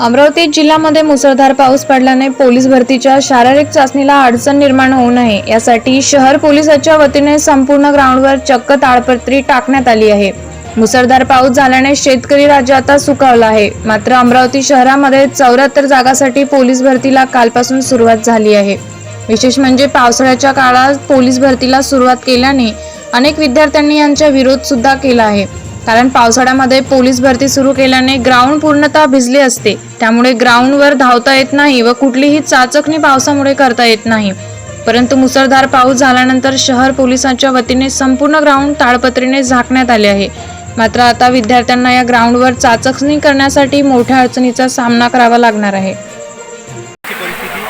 अमरावती जिल्ह्यामध्ये मुसळधार पाऊस पडल्याने पोलीस भरतीच्या शारीरिक चाचणीला अडचण निर्माण होऊ नये. यासाठी शहर पोलिसाच्या वतीने संपूर्ण ग्राउंडवर चक्क ताळपत्री टाकण्यात आली आहे. मुसळधार पाऊस झाल्याने शेतकरी राज्य आता सुकावला आहे. मात्र अमरावती शहरामध्ये चौऱ्याहत्तर जागासाठी पोलीस भरतीला कालपासून सुरुवात झाली आहे. विशेष म्हणजे पावसाळ्याच्या काळात पोलीस भरतीला सुरुवात केल्याने अनेक विद्यार्थ्यांनी यांचा विरोध सुद्धा केला आहे. कारण पावसाळ्यामध्ये पोलीस भरती सुरू केल्याने ग्राउंड पूर्णतः भिजले असते. त्यामुळे ग्राउंडवर धावता येत नाही व कुठलीही चाचकणी पावसामुळे करता येत नाही. परंतु मुसळधार पाऊस झाल्यानंतर शहर पोलिसांच्या वतीने संपूर्ण ग्राउंड ताळपत्रीने झाकण्यात आले आहे. मात्र आता विद्यार्थ्यांना या ग्राउंडवर चाचकणी करण्यासाठी मोठ्या अडचणीचा सामना करावा लागणार आहे. परिस्थिती.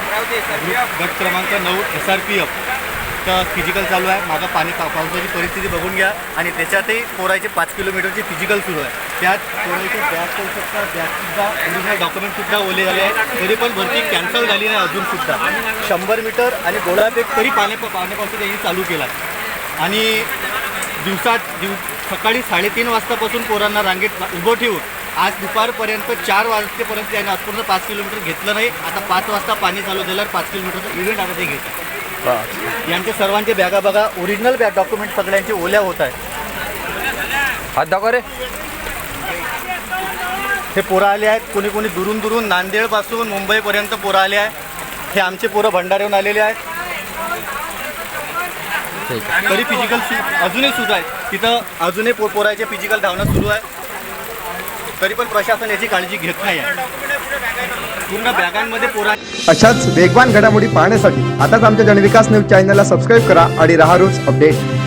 गट क्रमांक नऊ एस आर पी एफ तर फिजिकल चालू आहे. मागं पाणी पा पावसाची परिस्थिती बघून घ्या. आणि त्याच्यातही पोरायचे पाच किलोमीटरचे फिजिकल सुरू आहे. त्यात पोरायचे बॅग करू शकता बॅगसुद्धा ओरिजिनल डॉक्युमेंटसुद्धा ओले झाले आहे तरी पण भरती कॅन्सल झाली नाही अजूनसुद्धा शंभर मीटर आणि गोळाफेक तरी पाण्या पाण्यापासून त्यांनी चालू केला आणि दिवसात दिव सकाळी साडेतीन वाजतापासून पोरांना रांगेत उभं ठेवून आज दुपारपर्यंत चार वाजतेपर्यंत त्यांनी आजपर्यंत पाच किलोमीटर घेतलं नाही. आता पाच वाजता पाणी चालू झाल्यावर पाच किलोमीटरचं इव्हेंट आता ते घेतात. यांचे सर्वांचे बॅगा बघा ओरिजिनल बॅग डॉक्युमेंट सगळ्यांचे ओल्या होत आहेत. हात दाखवा रे. हे पोरं आले आहेत कोणी कोणी दुरून दुरून नांदेडपासून मुंबईपर्यंत पोरं आले आहेत. हे आमचे पोरं भंडाऱ्याहून आलेले आहेत. तरी फिजिकल सु अजूनही सुरू आहे तिथं अजूनही पो पोराचे फिजिकल धावणं सुरू आहे. तरी पण प्रशासन याची काळजी घेत नाही पूर्ण बॅगांमध्ये पोरा अशाच वेगवान घडामोडी पाहण्यासाठी आताच आमच्या जनविकास न्यूज चॅनलला सबस्क्राईब करा आणि राहा रोज अपडेट.